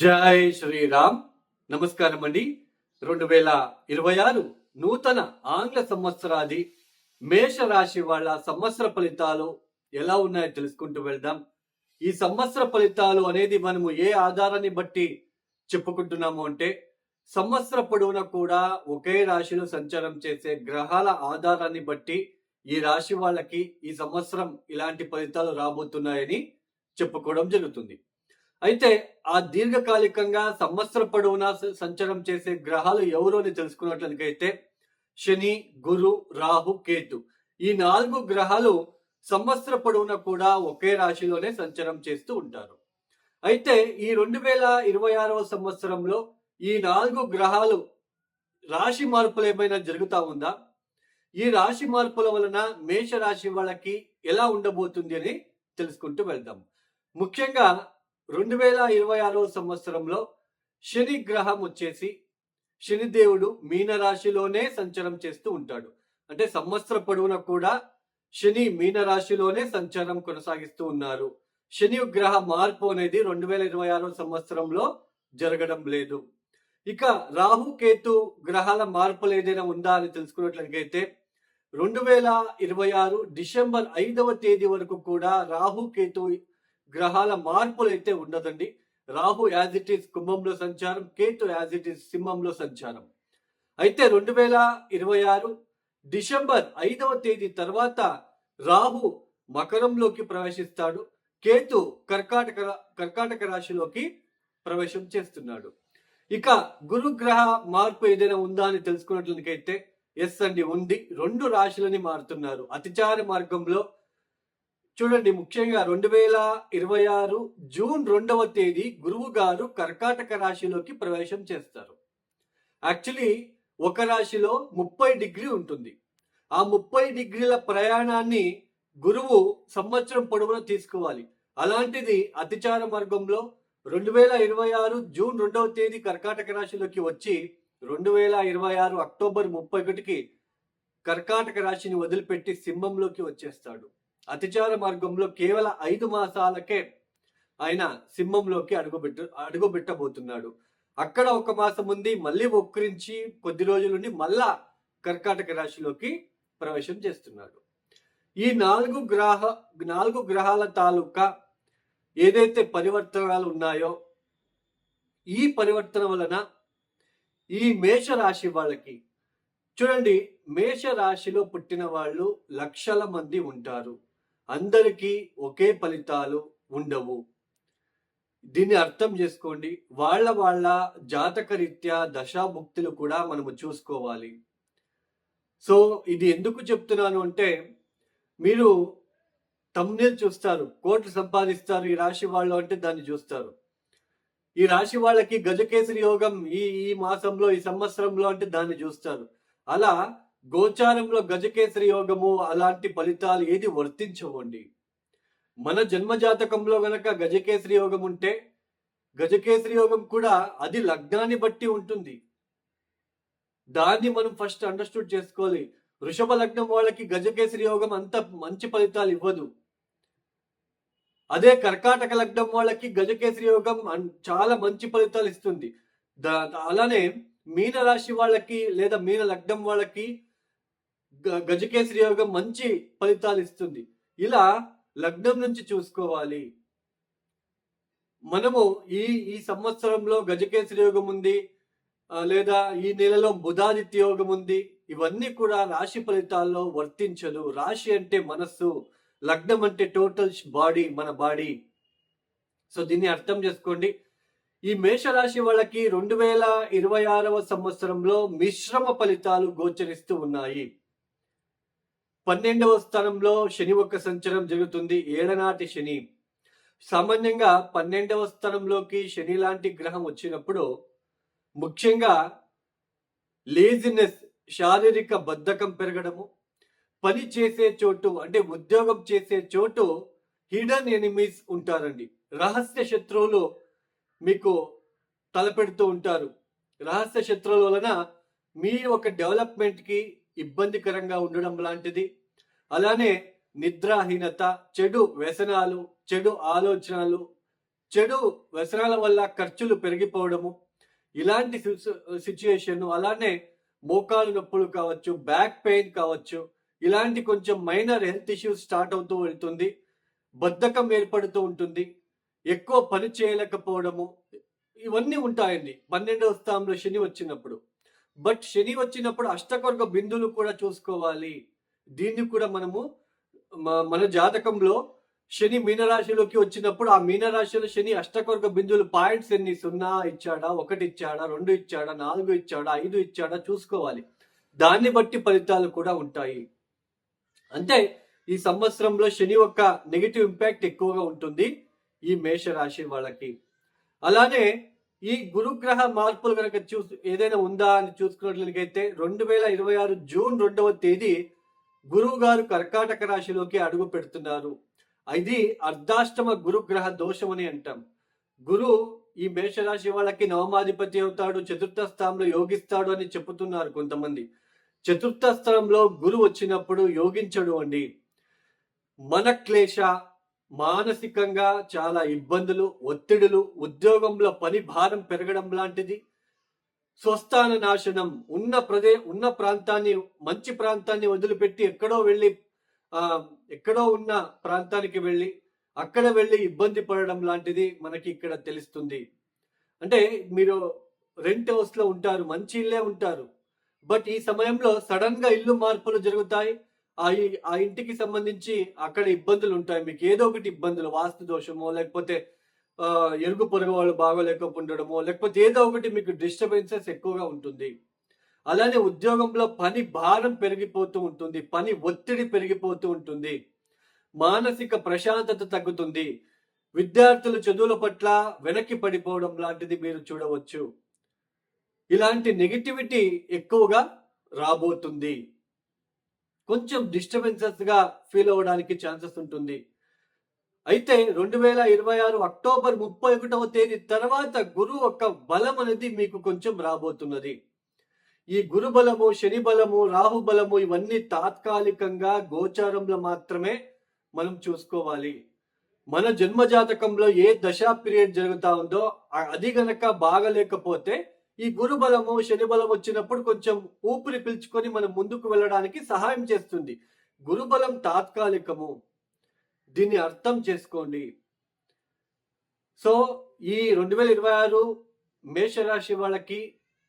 జై శ్రీరామ్. నమస్కారం అండి రెండు వేల ఇరవై ఆరు నూతన ఆంగ్ల సంవత్సరాది మేష రాశి వాళ్ళ సంవత్సర ఫలితాలు ఎలా ఉన్నాయో తెలుసుకుంటూ వెళ్దాం. ఈ సంవత్సర ఫలితాలు అనేది మనము ఏ ఆధారాన్ని బట్టి చెప్పుకుంటున్నాము అంటే సంవత్సర పొడవునా కూడా ఒకే రాశిలో సంచారం చేసే గ్రహాల ఆధారాన్ని బట్టి ఈ రాశి వాళ్ళకి ఈ సంవత్సరం ఇలాంటి ఫలితాలు రాబోతున్నాయని చెప్పుకోవడం జరుగుతుంది. అయితే ఆ దీర్ఘకాలికంగా సంవత్సర పొడవునా సంచారం చేసే గ్రహాలు ఎవరు అని తెలుసుకున్నట్లయితే శని గురు రాహు కేతు. ఈ నాలుగు గ్రహాలు సంవత్సర పొడవునా కూడా ఒకే రాశిలోనే సంచారం చేస్తూ ఉంటారు. అయితే ఈ రెండు వేల ఇరవై ఆరవ సంవత్సరంలో ఈ నాలుగు గ్రహాలు రాశి మార్పులు ఏమైనా జరుగుతా ఉందా? ఈ రాశి మార్పుల వలన మేష రాశి వాళ్ళకి ఎలా ఉండబోతుంది అని తెలుసుకుంటూ వెళ్దాం. ముఖ్యంగా రెండు వేల ఇరవై ఆరవ సంవత్సరంలో శని గ్రహం వచ్చేసి శనిదేవుడు మీనరాశిలోనే సంచారం చేస్తూ ఉంటాడు. అంటే సంవత్సర పొడవునా కూడా శని మీనరాశిలోనే సంచారం కొనసాగిస్తూ ఉన్నారు. శని గ్రహ మార్పు అనేది రెండు వేల ఇరవై ఆరో సంవత్సరంలో జరగడం లేదు. ఇక రాహు కేతు గ్రహాల మార్పులు ఏదైనా ఉందా అని తెలుసుకున్నట్లయితే రెండు వేల ఇరవై ఆరు డిసెంబర్ ఐదవ తేదీ వరకు కూడా రాహు కేతు గ్రహాల మార్పులు అయితే ఉండదండి. రాహు యాజ్ ఇట్ ఈస్ కుంభంలో సంచారం కేతు యాజ్ ఇట్ ఈస్ సింహంలో సంచారం. అయితే రెండు వేల ఇరవై ఆరు డిసెంబర్ ఐదవ తేదీ తర్వాత రాహు మకరంలోకి ప్రవేశిస్తాడు. కేతు కర్కాటక కర్కాటక రాశిలోకి ప్రవేశం చేస్తున్నాడు. ఇక గురుగ్రహ మార్పు ఏదైనా ఉందా అని తెలుసుకున్నట్లయితే ఎస్ అండి ఉంది. రెండు రాశులని మారుతున్నారు. అతిచార మార్గంలో చూడండి ముఖ్యంగా రెండు వేల ఇరవై ఆరు జూన్ రెండవ తేదీ గురువు గారు కర్కాటక రాశిలోకి ప్రవేశం చేస్తారు. యాక్చువల్లీ ఒక రాశిలో ముప్పై డిగ్రీ ఉంటుంది. ఆ ముప్పై డిగ్రీల ప్రయాణాన్ని గురువు సంవత్సరం పొడవునా తీసుకోవాలి. అలాంటిది అతిచార మార్గంలో రెండు వేల ఇరవై ఆరు జూన్ రెండవ తేదీ కర్కాటక రాశిలోకి వచ్చి రెండు వేల ఇరవై ఆరు అక్టోబర్ ముప్పై ఒకటికి కర్కాటక రాశిని వదిలిపెట్టి సింహంలోకి వచ్చేస్తాడు. అతిచార మార్గంలో కేవలం ఐదు మాసాలకే ఆయన సింహంలోకి అడుగుబెట్టు అడుగుబెట్టబోతున్నాడు. అక్కడ ఒక మాసం ఉంది మళ్ళీ ఒక్కరించి కొద్ది రోజులుండి మళ్ళా కర్కాటక రాశిలోకి ప్రవేశం చేస్తున్నాడు. ఈ నాలుగు గ్రహ నాలుగు గ్రహాల తాలూకా ఏదైతే పరివర్తనాలు ఉన్నాయో ఈ పరివర్తన వలన ఈ మేష రాశి వాళ్ళకి చూడండి మేష రాశిలో పుట్టిన వాళ్ళు లక్షల మంది ఉంటారు. అందరికీ ఒకే ఫలితాలు ఉండవు. దీన్ని అర్థం చేసుకోండి. వాళ్ళ వాళ్ళ జాతక రీత్యా దశాభుక్తులు కూడా మనము చూసుకోవాలి. సో ఇది ఎందుకు చెప్తున్నాను అంటే మీరు తమ్నేల్ చూస్తారు. కోట్లు సంపాదిస్తారు. ఈ రాశి వాళ్ళు అంటే దాన్ని చూస్తారు. ఈ రాశి వాళ్ళకి గజకేసరి యోగం ఈ ఈ మాసంలో ఈ సంవత్సరంలో అంటే దాన్ని చూస్తారు. అలా గోచారంలో గజకేసరి యోగము అలాంటి ఫలితాలు ఏది వర్తించవండి. మన జన్మ జాతకంలో గనక గజకేసరి యోగం ఉంటే గజకేసరి యోగం కూడా అది లగ్నాన్ని బట్టి ఉంటుంది. దాన్ని మనం ఫస్ట్ అండర్స్టూడ్ చేసుకోవాలి. వృషభ లగ్నం వాళ్ళకి గజకేసరి యోగం అంత మంచి ఫలితాలు ఇవ్వదు. అదే కర్కాటక లగ్నం వాళ్ళకి గజకేసరి యోగం చాలా మంచి ఫలితాలు ఇస్తుంది. దా- అలానే మీన రాశి వాళ్ళకి లేదా మీన లగ్నం వాళ్ళకి గజకేసరి యోగం మంచి ఫలితాలు ఇస్తుంది ఇలా లగ్నం నుంచి చూసుకోవాలి. మనము ఈ ఈ సంవత్సరంలో గజకేసరి యోగం ఉంది లేదా ఈ నెలలో బుధాదిత్య యోగం ఉంది ఇవన్నీ కూడా రాశి ఫలితాల్లో వర్తించదు. రాశి అంటే మనస్సు లగ్నం అంటే టోటల్ బాడీ మన బాడీ. సో దీన్ని అర్థం చేసుకోండి. ఈ మేషరాశి వాళ్ళకి రెండు వేల ఇరవై ఆరవ సంవత్సరంలో మిశ్రమ ఫలితాలు గోచరిస్తూ ఉన్నాయి. పన్నెండవ స్థానంలో శని ఒక్క సంచరం జరుగుతుంది. ఏడనాటి శని. సామాన్యంగా పన్నెండవ స్థానంలోకి శని లాంటి గ్రహం వచ్చినప్పుడు ముఖ్యంగా లేజినెస్ శారీరక బద్ధకం పెరగడము పని చేసే చోటు అంటే ఉద్యోగం చేసే చోటు హిడన్ ఎనిమీస్ ఉంటారండి. రహస్య శత్రువులు మీకు తలపెడుతూ ఉంటారు. రహస్య శత్రువుల వలన మీ ఒక డెవలప్మెంట్కి ఇబ్బందికరంగా ఉండడం లాంటిది. అలానే నిద్రాహీనత చెడు వ్యసనాలు చెడు ఆలోచనలు చెడు వ్యసనాల వల్ల ఖర్చులు పెరిగిపోవడము ఇలాంటి సిచ్యుయేషన్ అలానే మోకాలు నొప్పులు కావచ్చు బ్యాక్ పెయిన్ కావచ్చు ఇలాంటి కొంచెం మైనర్ హెల్త్ ఇష్యూస్ స్టార్ట్ అవుతూ వెళ్తుంది బద్ధకం ఏర్పడుతూ ఉంటుంది ఎక్కువ పని చేయలేకపోవడము ఇవన్నీ ఉంటాయండి. పన్నెండవ స్థానంలో శని వచ్చినప్పుడు. బట్ శని వచ్చినప్పుడు అష్టకర్గ బిందులు కూడా చూసుకోవాలి. దీన్ని కూడా మనము మన జాతకంలో శని మీనరాశిలోకి వచ్చినప్పుడు ఆ మీనరాశిలో శని అష్టకొరక బిందువులు పాయింట్స్ ఎన్ని? సున్నా ఇచ్చాడా? ఒకటి ఇచ్చాడా? రెండు ఇచ్చాడా? నాలుగు ఇచ్చాడా? ఐదు ఇచ్చాడా? చూసుకోవాలి. దాన్ని బట్టి ఫలితాలు కూడా ఉంటాయి. అంటే ఈ సంవత్సరంలో శని యొక్క నెగిటివ్ ఇంపాక్ట్ ఎక్కువగా ఉంటుంది ఈ మేషరాశి వాళ్ళకి. అలానే ఈ గురుగ్రహ మార్పులు కనుక చూ ఏదైనా ఉందా అని చూసుకున్నట్లయితే రెండు వేల ఇరవై ఆరు జూన్ రెండవ తేదీ గురువు గారు కర్కాటక రాశిలోకి అడుగు పెడుతున్నారు. ఇది అర్ధాష్టమ గురుగ్రహ దోషం అని అంటాం. గురు ఈ మేషరాశి వాళ్ళకి నవమాధిపతి అవుతాడు చతుర్థ స్థానంలో యోగిస్తాడు అని చెబుతున్నారు కొంతమంది. చతుర్థ స్థానంలో గురు వచ్చినప్పుడు యోగించడు అండి. మన క్లేశ మానసికంగా చాలా ఇబ్బందులు ఒత్తిడులు ఉద్యోగంలో పని భారం పెరగడం లాంటిది. స్వస్థాన నాశనం ఉన్న ప్రదే ఉన్న ప్రాంతాన్ని మంచి ప్రాంతాన్ని వదిలిపెట్టి ఎక్కడో వెళ్ళి ఎక్కడో ఉన్న ప్రాంతానికి వెళ్ళి అక్కడ వెళ్ళి ఇబ్బంది పడడం లాంటిది మనకి ఇక్కడ తెలుస్తుంది. అంటే మీరు రెంట్ హౌస్లో ఉంటారు మంచి ఇల్లే ఉంటారు. బట్ ఈ సమయంలో సడన్గా ఇల్లు మార్పులు జరుగుతాయి. ఆ ఆ ఇంటికి సంబంధించి అక్కడ ఇబ్బందులు ఉంటాయి. మీకు ఏదో ఒకటి ఇబ్బందులు వాస్తు దోషమో లేకపోతే ఎరుగు పొరుగు వాళ్ళు బాగోలేకపోతుండడమో లేకపోతే ఏదో ఒకటి మీకు డిస్టర్బెన్సెస్ ఎక్కువగా ఉంటుంది. అలానే ఉద్యోగంలో పని భారం పెరిగిపోతూ ఉంటుంది. పని ఒత్తిడి పెరిగిపోతూ ఉంటుంది. మానసిక ప్రశాంతత తగ్గుతుంది. విద్యార్థులు చదువుల పట్ల వెనక్కి పడిపోవడం లాంటిది మీరు చూడవచ్చు. ఇలాంటి నెగిటివిటీ ఎక్కువగా రాబోతుంది. కొంచెం డిస్టర్బెన్సెస్గా ఫీల్ అవ్వడానికి ఛాన్సెస్ ఉంటుంది. అయితే రెండు వేల ఇరవై ఆరు అక్టోబర్ ముప్పై ఒకటవ తేదీ తర్వాత గురు యొక్క బలం అనేది మీకు కొంచెం రాబోతున్నది. ఈ గురు బలము శని బలము రాహు బలము ఇవన్నీ తాత్కాలికంగా గోచారంలో మాత్రమే మనం చూసుకోవాలి. మన జన్మ జాతకంలో ఏ దశా పీరియడ్ జరుగుతా ఉందో అది గనక బాగలేకపోతే ఈ గురు బలము శని బలం వచ్చినప్పుడు కొంచెం ఊపిరి పీల్చుకొని మనం ముందుకు వెళ్ళడానికి సహాయం చేస్తుంది. గురు బలం తాత్కాలికము. దీన్ని అర్థం చేసుకోండి. సో ఈ రెండు వేల ఇరవై ఆరు మేషరాశి వాళ్ళకి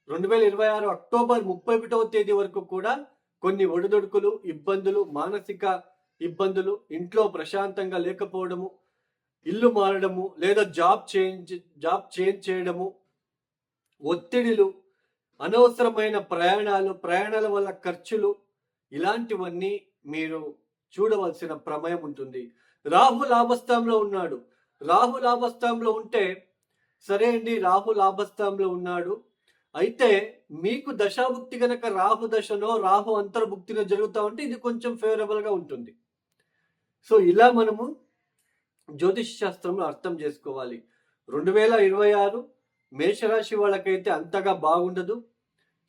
రెండు వేల ఇరవై ఆరు అక్టోబర్ ముప్పై ఒకటవ తేదీ వరకు కూడా కొన్ని ఒడిదొడుకులు ఇబ్బందులు మానసిక ఇబ్బందులు ఇంట్లో ప్రశాంతంగా లేకపోవడము ఇల్లు మారడము లేదా జాబ్ చేంజ్ జాబ్ చేంజ్ చేయడము ఒత్తిడిలు అనవసరమైన ప్రయాణాలు ప్రయాణాల వల్ల ఖర్చులు ఇలాంటివన్నీ మీరు చూడవలసిన ప్రమేయం ఉంటుంది. రాహు లాభస్థానంలో ఉన్నాడు. రాహు లాభస్థానంలో ఉంటే సరే అండి రాహు లాభస్థానంలో ఉన్నాడు. అయితే మీకు దశాభుక్తి కనుక రాహు దశనో రాహు అంతర్భుక్తిలో జరుగుతా ఉంటే ఇది కొంచెం ఫేవరబుల్గా ఉంటుంది. సో ఇలా మనము జ్యోతిష్ శాస్త్రంలో అర్థం చేసుకోవాలి. రెండు వేల ఇరవై ఆరు మేషరాశి వాళ్ళకైతే అంతగా బాగుండదు.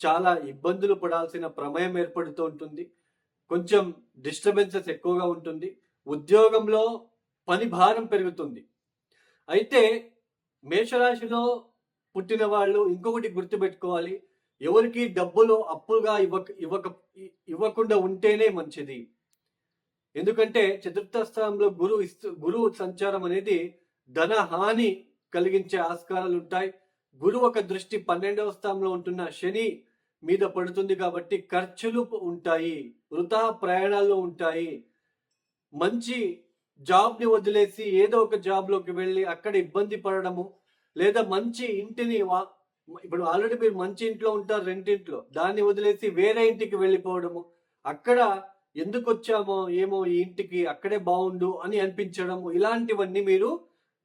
చాలా ఇబ్బందులు పడాల్సిన ప్రమేయం ఏర్పడుతూ ఉంటుంది. కొంచెం డిస్టర్బెన్సెస్ ఎక్కువగా ఉంటుంది. ఉద్యోగంలో పని భారం పెరుగుతుంది. అయితే మేషరాశిలో పుట్టిన వాళ్ళు ఇంకొకటి గుర్తుపెట్టుకోవాలి. ఎవరికి డబ్బులు అప్పుగా ఇవ్వక ఇవ్వక ఇవ్వకుండా ఉంటేనే మంచిది. ఎందుకంటే చతుర్థ స్థానంలో గురు ఇస్తు గురువు సంచారం అనేది ధన హాని కలిగించే ఆస్కారాలు ఉంటాయి గురువు ఒక దృష్టి పన్నెండవ స్థానంలో ఉంటున్న శని మీద పడుతుంది కాబట్టి ఖర్చులు ఉంటాయి వృధా ప్రయాణాల్లో ఉంటాయి. మంచి జాబ్ని వదిలేసి ఏదో ఒక జాబ్లోకి వెళ్ళి అక్కడ ఇబ్బంది పడడము లేదా మంచి ఇంటిని వా- ఇప్పుడు ఆల్రెడీ మీరు మంచి ఇంట్లో ఉంటారు రెంటింట్లో. దాన్ని వదిలేసి వేరే ఇంటికి వెళ్ళిపోవడము. అక్కడ ఎందుకు వచ్చామో ఏమో ఈ ఇంటికి అక్కడే బాగుండు అని అనిపించడము. ఇలాంటివన్నీ మీరు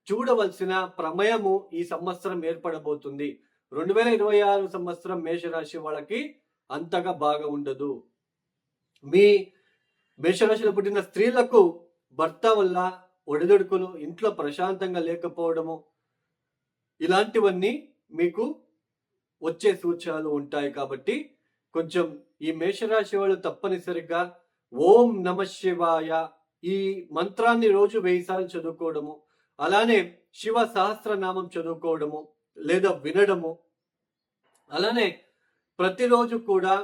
చూడవలసిన ప్రమేయము ఈ సంవత్సరం ఏర్పడబోతుంది. రెండు వేల ఇరవై ఆరు సంవత్సరం మేషరాశి వాళ్ళకి అంతగా బాగా ఉండదు. మీ మేషరాశిలో పుట్టిన స్త్రీలకు భర్త వల్ల ఒడిదొడుకులు ఇంట్లో ప్రశాంతంగా లేకపోవడము ఇలాంటివన్నీ మీకు వచ్చే సూచనలు ఉంటాయి కాబట్టి కొంచెం ఈ మేషరాశి వాళ్ళు తప్పనిసరిగా ఓం నమ శివాయ ఈ మంత్రాన్ని రోజు వెయ్యి సార్లు చదువుకోవడము అలానే శివ సహస్రనామం చదువుకోవడము లేదా వినడము. అలానే ప్రతిరోజు కూడా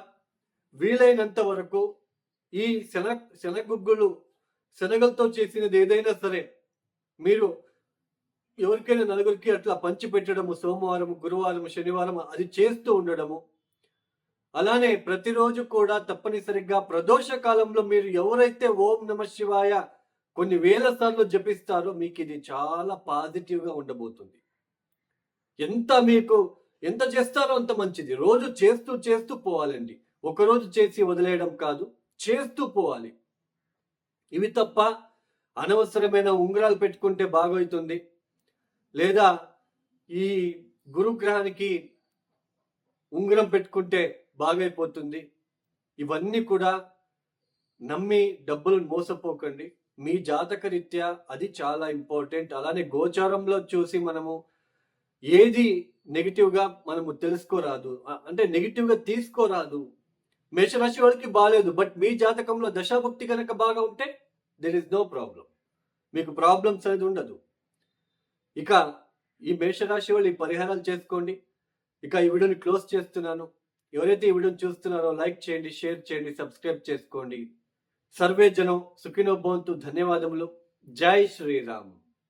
వీలైనంత వరకు ఈ శన శనగుగ్గులు శనగలతో చేసినది ఏదైనా సరే మీరు ఎవరికైనా నలుగురికి అట్లా పంచి పెట్టడము సోమవారం గురువారం శనివారం అది చేస్తూ ఉండడము. అలానే ప్రతిరోజు కూడా తప్పనిసరిగా ప్రదోష కాలంలో మీరు ఎవరైతే ఓం నమ శివాయ కొన్ని వేల సార్లు జపిస్తారో మీకు ఇది చాలా పాజిటివ్గా ఉండబోతుంది. ఎంత మీకు ఎంత చేస్తారో అంత మంచిది. రోజు చేస్తూ చేస్తూ పోవాలండి. ఒకరోజు చేసి వదిలేయడం కాదు చేస్తూ పోవాలి. ఇవి తప్ప అనవసరమైన ఉంగరాలు పెట్టుకుంటే బాగవుతుంది. లేదా ఈ గురుగ్రహానికి ఉంగరం పెట్టుకుంటే బాగైపోతుంది. ఇవన్నీ కూడా నమ్మి డబ్బులు మోసపోకండి. మీ జాతక రీత్యా అది చాలా ఇంపార్టెంట్. అలానే గోచారంలో చూసి మనము ఏది నెగిటివ్గా మనము తెలుసుకోరాదు. అంటే నెగిటివ్గా తీసుకోరాదు. మేషరాశి వాళ్ళకి బాగాలేదు బట్ మీ జాతకంలో దశాభక్తి కనుక బాగా ఉంటే దెర్ ఇస్ నో ప్రాబ్లం మీకు ప్రాబ్లమ్స్ అనేది ఉండదు. ఇక ఈ మేషరాశి వాళ్ళు ఈ పరిహారాలు చేసుకోండి. ఇక ఈ వీడియోని క్లోజ్ చేస్తున్నాను. ఎవరైతే ఈ వీడియోని చూస్తున్నారో లైక్ చేయండి షేర్ చేయండి సబ్స్క్రైబ్ చేసుకోండి. సర్వే జనం సుఖినోభవంతు ధన్యవాదములు. జై శ్రీరామ్.